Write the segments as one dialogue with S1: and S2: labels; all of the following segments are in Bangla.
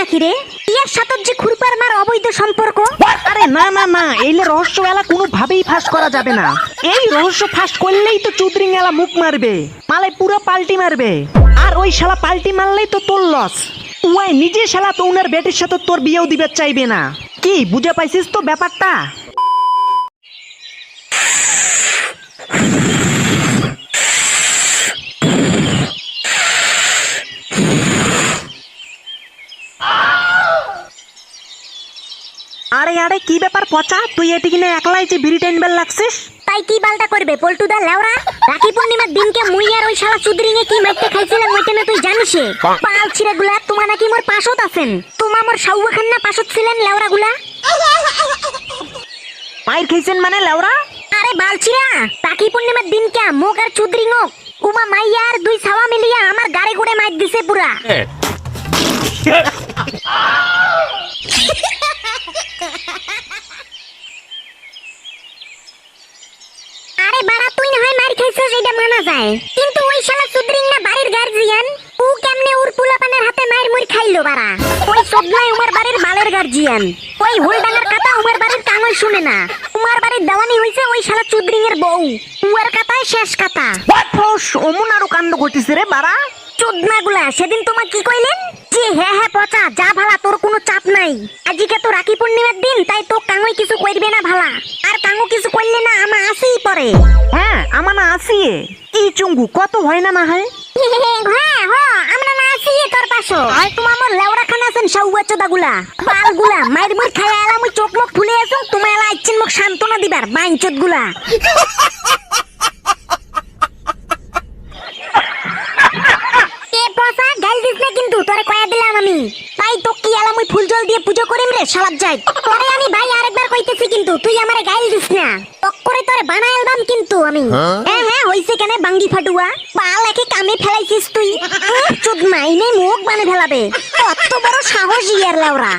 S1: নাকি রে? ইয়ার সাথে যে খুরপার মার অবৈধ সম্পর্ক?
S2: আরে না না না এই রহস্য এলা কোনোভাবেই ফাঁস করা যাবে না। এই রহস্য ফাঁস করলেই তো চুদরিং এলা মুখ মারবে মালে পুরো পাল্টি মারবে। আর ওই শালা পাল্টি মারলেই তো তোর লস উয়াই নিজে শালা তো উনার বেটির সাথে তোর বিয়েও দিবে চাইবে না। কি বুঝে পাইছিস তো ব্যাপারটা আরে আরে কি ব্যাপার পচা তুই এটি কিনে একলাই যে বিড়ি টাইনবার লাগছিস?
S1: তাই কি বালটা করবে পল্টু দা লেওরা রাখি পূর্ণিমার দিনকে মুই আর ওই শালা চুদরিং এ কি মাইতে খাইছিলাম ওইটা না তুই জানিস পাল ছিড়ে গুলা তোমার নাকি মোর পাশত আছেন? তোমা মোর সাউয়া খান্না পাশত ছিলেন লেওরা গুলা?
S2: মাইর খাইছেন মানে লেওরা
S1: আরে বালছিরা রাখি পূর্ণিমার দিনকে মোক আর চুদরিং উমা মাইয়া আর দুই ছাওয়া মিলিয়া আমার গাড়ি গুড়ে মাইর দিছে পুরা আরে বাড়া তুই না হয় মার খাইছিস এটা মানা যায়। কিন্তু ওই শালা সুদ্রিং না বাড়ির গার্জিয়ান ও কেমনে ওর পুলাপানের হাতে মায়ের মুড় খাইলো বাড়া? ওই সবলাই উমার বাড়ির বালের গার্জিয়ান ওই হুলডাঙ্গার কথা উমার বাড়ির কাঙল শুনে না। উমার বাড়ির দেওয়ানি হইছে ওই শালা চুদ্রিং এর বউ। উয়ার কথাই শেষ কথা।
S2: অমন আরও কাণ্ড ঘটিছে রে বাড়া।
S1: চোদনা গুলা সেদিন তোমার কি কইলেন? যে হ্যাঁ হ্যাঁ পচা যা ভালা তোর কোনো চাপ নাই। আজকে তো রাখি পূর্ণিমার দিন তাই তো কাঙই কিছু কইরবে না ভালা। আর কাঙু কিছু করলে না আমা আসেই পরে।
S2: হ্যাঁ আমার না আসি কি চুঙ্গু কত হয় না না হয়
S1: হ্যাঁ হ্যাঁ আমরা না আছি তোর পাশো। আর তোমার আমার লেওড়া খানা আছেন সাউয়া চোদা গুলা বালগুলা মাইর মুই খাই আলাম মুই চোখ মুখ ফুলে আছো তোমার এলা ইচ্ছেন মুখ সান্ত্বনা দিবার বাইন চোদগুলা পসা গাল দিস না কিন্তু তোরে কয়া দিলাম আমি। তাই তো কি আলাম মুই ফুল জল দিয়ে পুজো করিম রে শালাত যাই তোরে আমি ভাই আরেকবার কইতেছি কিন্তু তুই আমারে গাইল দিস না। টক করে তোরে বানা অ্যালবাম কিন্তু আমি। হ্যাঁ? হ্যাঁ হইছে কেন বাঙ্গি ফাটুয়া। পাল একে কামে ফেলাইছিস তুই। চুদ মাইনে মুখ বানে ফেলাবে। কত বড় সাহস ইয়ার লাউরা।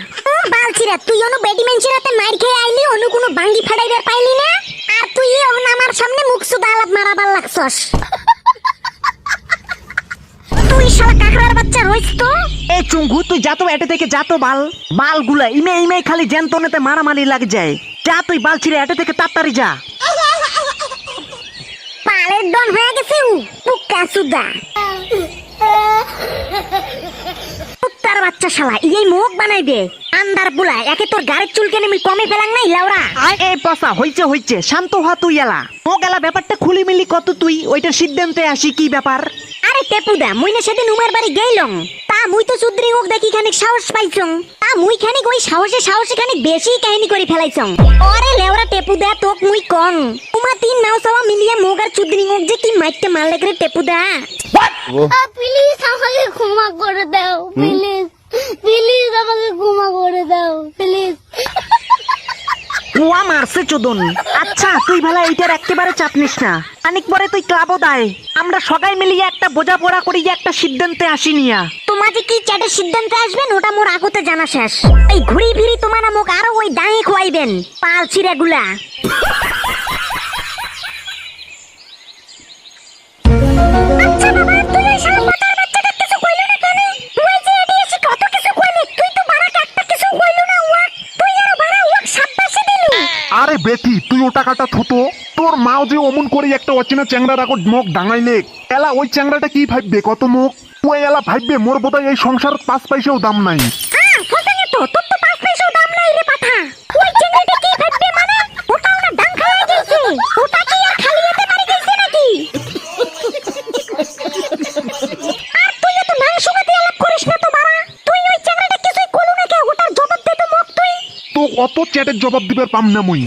S1: বালছিরা তুই অনু বেডি মেনছিরাতে মাইর খেয়ে আইলি অনু কোনো বাঙ্গি ফাটাইবার পাইলি না? আর তুই এখন আমার সামনে মুখ সুদা আলাপ মারাবার লাগছস। তুই শালা কাকড়ার বাচ্চা রইস তো।
S2: এ চুঙ্গু তুই যা তো এটে থেকে যা তো বাল। বালগুলা ইমে ইমে খালি জ্যান্তনেতে মারামারি লাগ যায়। যা তুই বাল ছিঁড়ে এটে থেকে তাড়াতাড়ি যা।
S1: পালের ডন হয়ে গেছে উ পুক্কা সুদা। কুত্তার বাচ্চা শালা এই মুখ বানাইবে। আন্দার বুলা একে তোর গাড়ির চুলকে নেমি কমে ফেলাং নাই লাউরা?
S2: এই পসা হইছে হইছে শান্ত হ তুই এলা। ও গেলা ব্যাপারটা খুলি মিলি কত তুই ওইটা সিদ্ধান্তে আসি কি ব্যাপার?
S1: আরে টেপুদা মুই না সেদিন উমার বাড়ি গেইলং। তা মুই তো হোক দেখি খানিক সাহস পাইছং। তা মুই খানিক ওই সাহসে সাহসে খানিক বেশি কাহিনী করে ফেলাইছং। ওরে লেওরা টেপুদা তোক মুই কং। উমা তিন নাও সাওয়া মিলিয়ে মোগ আর চুদ্রি হোক যে কি মাইতে মারলে করে টেপুদা।
S3: প্লিজ আমাকে ক্ষমা করে দাও প্লিজ। প্লিজ আমাকে ক্ষমা করে দাও প্লিজ
S2: কুয়া মারছে চোদন। আচ্ছা তুই ভালা এইটার একেবারে চাপ নিস না। খানিক পরে তুই ক্লাবও দায়। আমরা সবাই মিলিয়ে একটা বোঝাপড়া করি যে একটা সিদ্ধান্তে আসি নিয়া।
S1: তোমার যে কি চ্যাটের সিদ্ধান্তে আসবেন ওটা মোর আগতে জানা শেষ। এই ঘুরি ফিরি তোমার মুখ আরও ওই দাঁড়ি খুয়াইবেন পাল ছিঁড়ে
S4: বেটি, তুই ও টাকাটা থুতো। তোর মাও যে অমন করে একটা অচেনা চ্যাংড়া রাখো মুখ ডাঙাইলে, এলা ওই চ্যাংড়াটা কি ভাববে কত মুখ? ওই এলা ভাববে মোর বোধহয় এই সংসার পাঁচ পয়সাও দাম নাই। চ্যাটের জবাব দিবার পাম না মুই?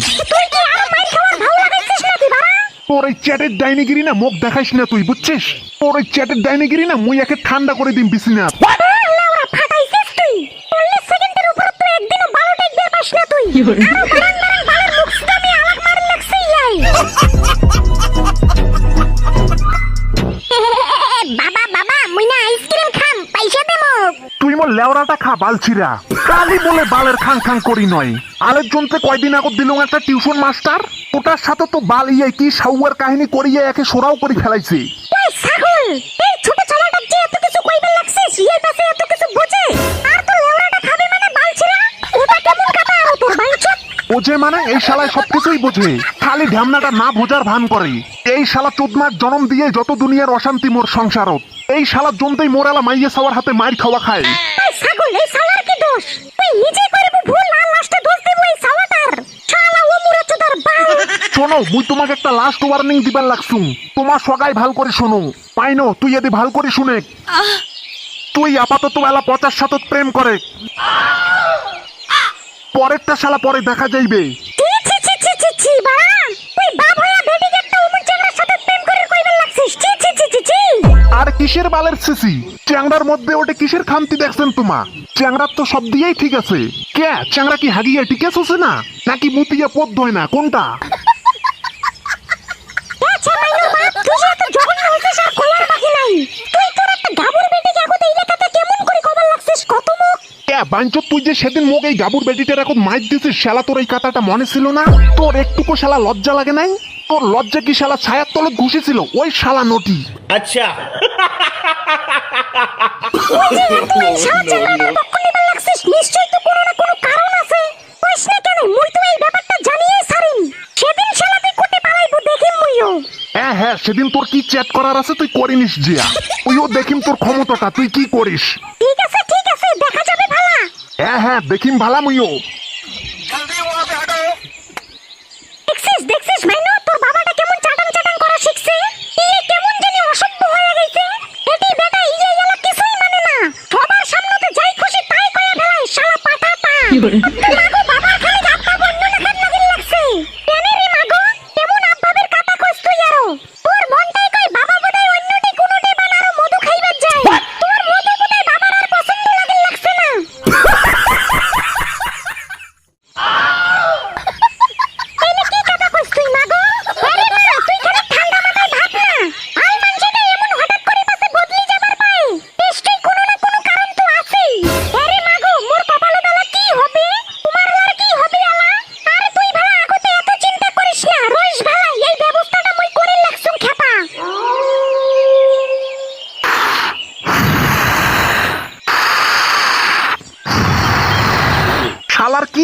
S4: তোর এই চ্যাটের ডাইনিগিরি না মুখ দেখাইস না তুই বুঝছিস তোর এই চ্যাটের ডাইনিগিরি না মুই একে ঠান্ডা করে দিম
S1: বিসিনা ফাটাইছিস তুই। সেকেন্ডের উপর তুই একদিনও ভালো দিয়ে পাস না তুই।
S4: লেওরাটা খা বালছিরা। কালি বলে বালের খাং খাং করি নয়। আরেকজনতে কয়দিন আগত দিলুম একটা টিউশন মাস্টার। ওটার সাথে তো বাল ইয়ে কি সাউয়ার কাহিনী করিয়ে একে সোরাও করে ফেলাইছি।
S1: বোঝে?
S4: মানে এই শালায় সবকিছুই বোঝে। খালি ঢ্যামনাটা না বোঝার ভান করে। এই শালা চোদমার জনম দিয়ে যত দুনিয়ার অশান্তি মোর সংসারত। এই শালার জন্যই মোরালা মাইয়ে সবার হাতে মাইর খাওয়া খায়।
S1: এই সালার কি দোষ? তুই নিজে করবি ভুল আর লাস্টে দোষ দিব এই সালাটার শালা ও বাল।
S4: শোনো মুই তোমাকে একটা লাস্ট ওয়ার্নিং দিবার লাগছু তোমার সগাই ভালো করে শোনো। পাইনো তুই যদি ভালো করে শুনে। তুই আপাতত এলা পচাশ সাথে প্রেম করে। পরেরটা শালা পরে দেখা যাইবে। আর কিসের বালের সিসি? চ্যাংড়ার মধ্যে ওটা কিসের খামতি দেখছেন তোমা? চ্যাংড়ার তো সব দিয়েই ঠিক আছে। কে চ্যাংড়া কি হাগিয়ে টিকে শুছে না? নাকি মুতিয়া পদ ধয় না? কোনটা? বাঞ্চ তুই যে সেদিন মোক এই গাবুর বেটিটার এখন মাইর দিছিস শালা তোর এই কাতাটা মনে ছিল না? তোর একটুকু শালা লজ্জা লাগে নাই? তোর লজ্জা কি শালা ছায়ার তলে ঘুষেছিল? ওই শালা নটি।
S5: আচ্ছা।
S1: তুই সারা চ্যাংড়াটার পক্ষ নিবার লাগছিস নিশ্চয়ই তো কোনো না কোনো কারণ আছে। কইস না কেন? মুই তো এই ব্যাপারটা জানিয়ে সারিম সেদিন শালা তুই কোটে পালাইবো দেখি মুইও।
S4: হ্যাঁ হ্যাঁ সেদিন তোর কি চ্যাট করার আছে তুই করিনিস জিয়া। ওইও দেখিম তোর ক্ষমতাটা তুই কি করিস?
S1: ঠিক আছে ঠিক আছে দেখা যাবে ভালা।
S4: হ্যাঁ হ্যাঁ দেখিম ভালা মুইও।
S1: দেখছিস দেখছিস মাইনো?
S4: doing.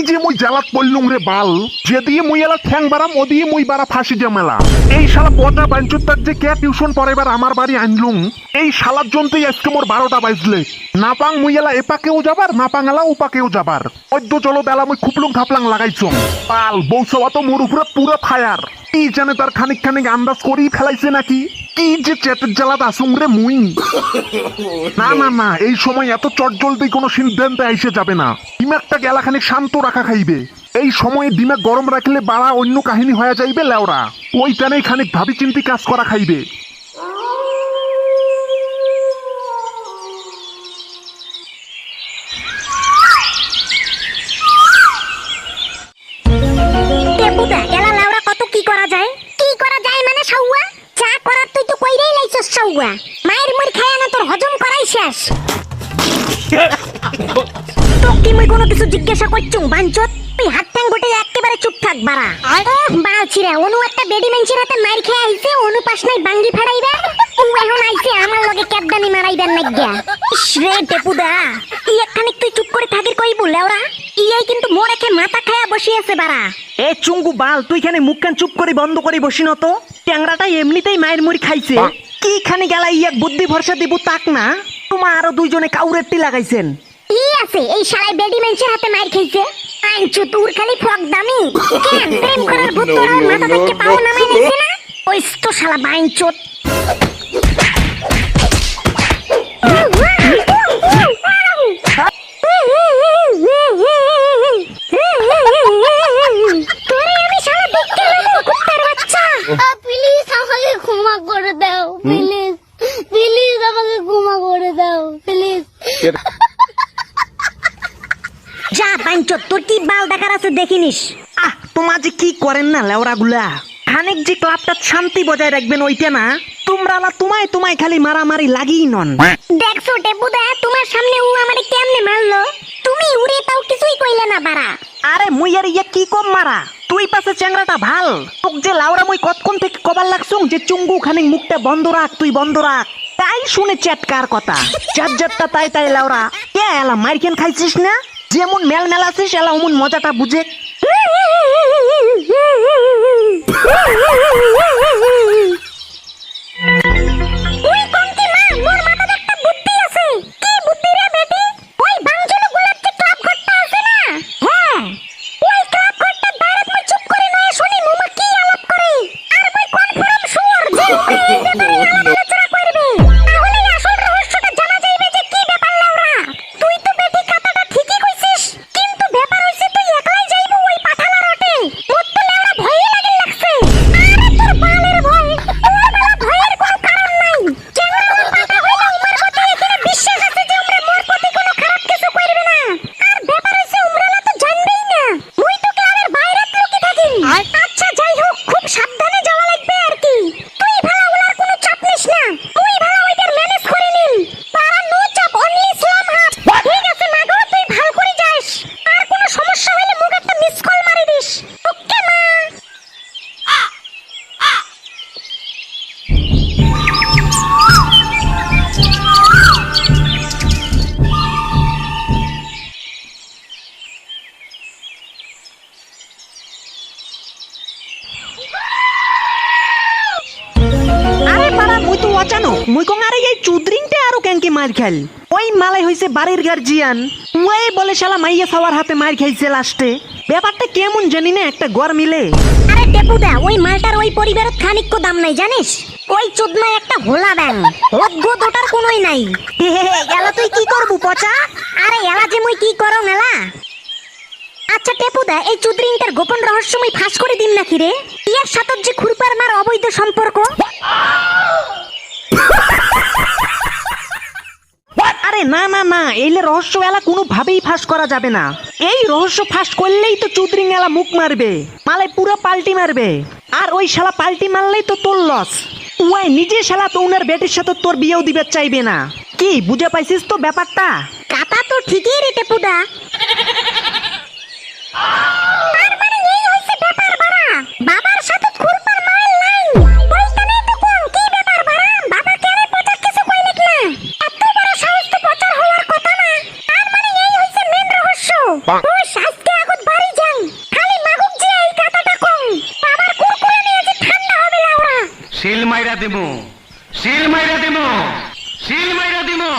S4: যে মুই জ্বালাত পড়লুম রে বাল। যে দিয়ে মুই এলা ঠ্যাং বারাম ও দিয়ে মুই বারা ফাঁসি জামেলা এই শালা পচা বাঞ্চুর যে কে টিউশন পরে এবার আমার বাড়ি আনলুম। এই শালার জন্যই আজকে মোর বারোটা বাজলে। না পাং মুই এলা এপাকেও যাবার না পাং এলা ওপাকেও যাবার। অদ্য চলো বেলা মুই খুপলুং খাপলাং লাগাইছম। পাল বৌসবা তো মোর উপরে পুরো ফায়ার। কি জানে তার খানিক খানিক আন্দাজ করেই ফেলাইছে নাকি? কি যে চেতের জ্বালাত আসুম রে মুই। না না না, এই সময় এত চটজলদি কোনো সিদ্ধান্তে আইসে যাবে না। দিমাগটা গেলাখানিক শান্ত রাখা খাইবে। এই সময়ে দিমাগ গরম রাখলে বাড়া অন্য কাহিনী হয়ে যাইবে লেওরা। ওই টানেই খানিক ভাবি চিন্তি কাজ করা খাইবে।
S1: টেপুদা এলা লাউরা কত কি করা যায় কি করা যায় মানে সাউয়া চা করার তুই তো কইরেই সাউয়া মায়ের মুড় খায় না তোর হজম করাই শেষ। তো কি মুই কোনো কিছু জিজ্ঞাসা করছুম বাঞ্চত? তুই হাত ট্যাং গুটে একেবারে চুপ থাক বাড়া। বালছিরা অনু একটা বেডি মেঞ্চির হাতে মার খেয়ে আইছে অনু পাশ নাই বাঙ্গি ফাড়াইবে ও এখন আইছে আমার লগে ক্যাবদানি মারাইবেন নাগ্যা রে টেপুদা ই একখানিক তুই চুপ করে থাকির কইবু লেওরা? ইয়াই কিন্তু মোর একে মাথা খায়া বসিয়েছে বাড়া।
S2: এ চুঙ্গু বাল তুই খানে মুখ কান চুপ করে বন্ধ করে বসি না তো ট্যাংরাটা এমনিতেই মায়ের মুড়ি খাইছে। কি খানে গেলা ইয়াক বুদ্ধি ভরসা দিব তাক না। তোমার আরও দুইজনে কাউরেরটি লাগাইছেন।
S1: কি আছে, এই শালায় বেডি মেঞ্চের হাতে মার খেয়েছে আইনচু তোর খালি ফক দামি। কেন প্রেম করার ভূত তোর মাথা থেকে পাও নামাই নিছে না? ওই তো শালা বাইনচোত তোরে আমি শালা দেখতে নেব কুত্তার বাচ্চা
S3: প্লিজ আমাকে ক্ষমা করে দাও প্লিজ প্লিজ আমাকে ক্ষমা করে দাও প্লিজ
S1: যা বাইনচোত তোর কি বাল দেখার দেখিনিস
S2: আহ তোমার যে কি করেন না লেওরাগুলা খানিক যে ক্লাবটা শান্তি বজায় রাখবেন ওইটা না। তোমরা তোমায় তোমায় খালি মারামারি নন।
S1: দেখছ টেপুদা তোমার সামনে ও আমারে কেমনে মারলো? তুমি উড়ে তাও কিছুই কইলে না বাড়া।
S2: আরে মুই আর ইয়া কি কম মারা? তুই পাশে চ্যাংরাটা ভালো। তোক যে লাউরা মুই কতক্ষণ থেকে কবার লাগছুং যে চুঙ্গু খানিক মুখটা বন্ধ রাখ তুই বন্ধ রাখ। তাই শুনে চ্যাটকার কথা। যার যারটা তাই তাই লাউরা। কে এলা মাইরকেন খাইছিস না? যেমন মেল মেলাছিস এলা অমন মজাটা বুঝে
S1: Woo! মার
S2: খেল। ওই মালাই হইছে বাড়ির গার্জিয়ান ওই বলে শালা মাইয়া খাওয়ার হাতে মার খাইছে লাস্টে। ব্যাপারটা কেমন জানি না একটা গড় মিলে।
S1: আরে টেপুদা ওই মালটার ওই পরিবারের খানিক্য দাম নাই জানিস? ওই চোদনা একটা হোলা ব্যাং অদ্ভুত ওটার কোনোই নাই। এলা তুই কি করবু পচা? আরে এলা যে মুই কি করং এলা? আচ্ছা টেপুদা এই চুদ্রিংটার গোপন রহস্য মুই ফাঁস করে দিন নাকি রে? ইয়ার সাথে যে খুরপার মার অবৈধ সম্পর্ক?
S2: আরে না না না এইলে রহস্য এলা কোনো ভাবেই ফাঁস করা যাবে না। এই রহস্য ফাঁস করলেই তো চুদ্রিং এলা মুখ মারবে মালাই পুরো পাল্টি মারবে। আর ওই শালা পাল্টি মারলেই তো তোর লস ওই নিজে শালা তো উনার বেটির সাথে তোর বিয়েও দিবে চাইবে না। কি বুঝে পাইছিস তো ব্যাপারটা?
S1: কাটা তো ঠিকই রে টেপুদা তার মানে বাবার সাথে রহস্য আজকে এখন বাড়ি যান। খালি মাগুম যে এই কথাটা কম। বাবার কুরকুরে নিয়ে যে ঠান্ডা হবে লাউরা।
S5: শিল মাইরা দিমু। শিল মাইরা দিমু। শিল মাইরা দিমু।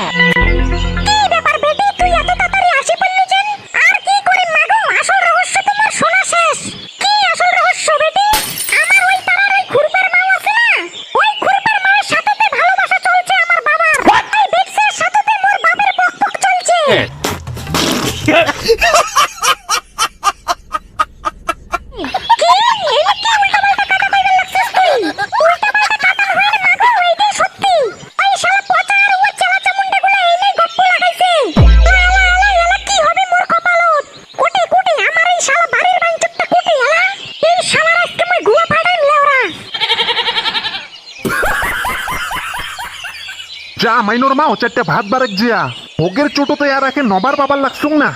S4: যা মাইনোর মা ও চারটে ভাত বারেক জিয়া। ভোগের চোটতে আর একে নবার বাবার লাগছুং না।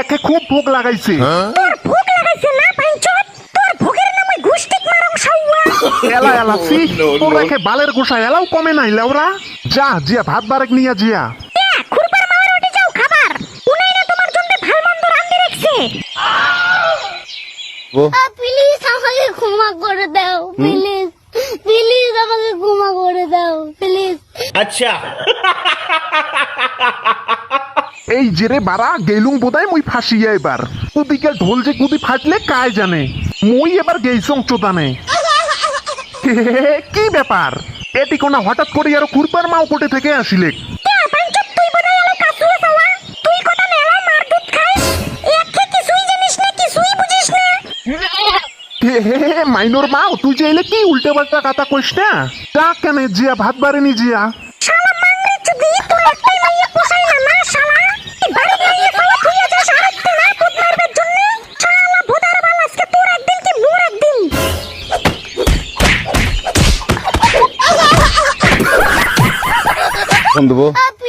S4: একে খুব ভোগ লাগাইছে।
S1: তোর ভোগ লাগাইছে না বাইঞ্চুট তোর ভোগের নামে গুষ্টিক মারং সাউয়া
S4: এলা এলা সি তোর একে বালের গোসা এলাও কমে নাই লেওরা। যা জিয়া ভাত বারেক নিয়া জিয়া।
S1: এ, খুরপার মামার ওটে যাও খাবার। উনাই না তোমার জন্য ভালো মন্দ রান্ধি রেখছে
S3: প্লিজ আমাকে ক্ষমা করে দাও প্লিজ প্লিজ আমাকে ক্ষমা করে দাও প্লিজ
S4: এই জেরে বারা গেলুং বোধহয় মুই ফাঁসিয়া এবার। ওদিকে ঢোল যে গুদি ফাটলে কায় জানে। মুই এবার গেইছং চোদানে। কি ব্যাপার? এটি কোনা হঠাৎ করে আরও কুরপার মাও কোটে থেকে আসিলে? মাইনোর মাও তুই যে এলে কি উল্টে পাল্টা কথা কইস না? তা কেন জিয়া ভাত বারেনি জিয়া?
S3: প্লিজ